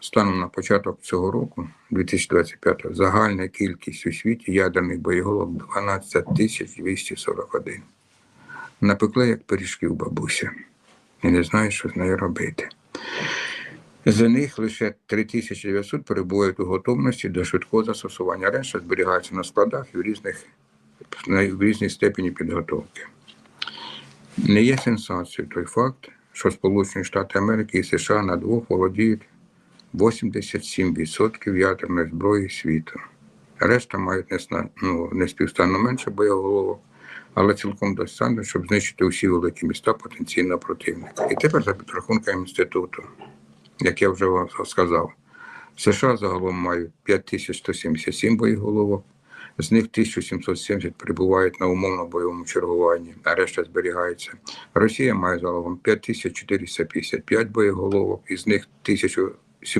Станом на початок цього року, 2025, загальна кількість у світі ядерних боєголовок 12 тисяч 241. Напекла як пиріжків бабуся, і не знаю, що з нею робити. З них лише 3900 перебувають у готовності до швидкого застосування. Решта зберігається на складах і в різних в різній степені підготовки. Не є сенсацією той факт, що Сполучені Штати Америки і США на двох володіють 87% ядерної зброї світу. Решта мають несна- ну, неспівстанно менше боєголовок, але цілком достатньо, щоб знищити усі великі міста потенційного противника. І тепер за підрахунками інституту, як я вже вам сказав, США загалом мають 5177 боєголовок, з них 1770 перебувають на умовно бойовому чергуванні, а решта зберігається. Росія має загалом 5455 боєголовок, із них 1000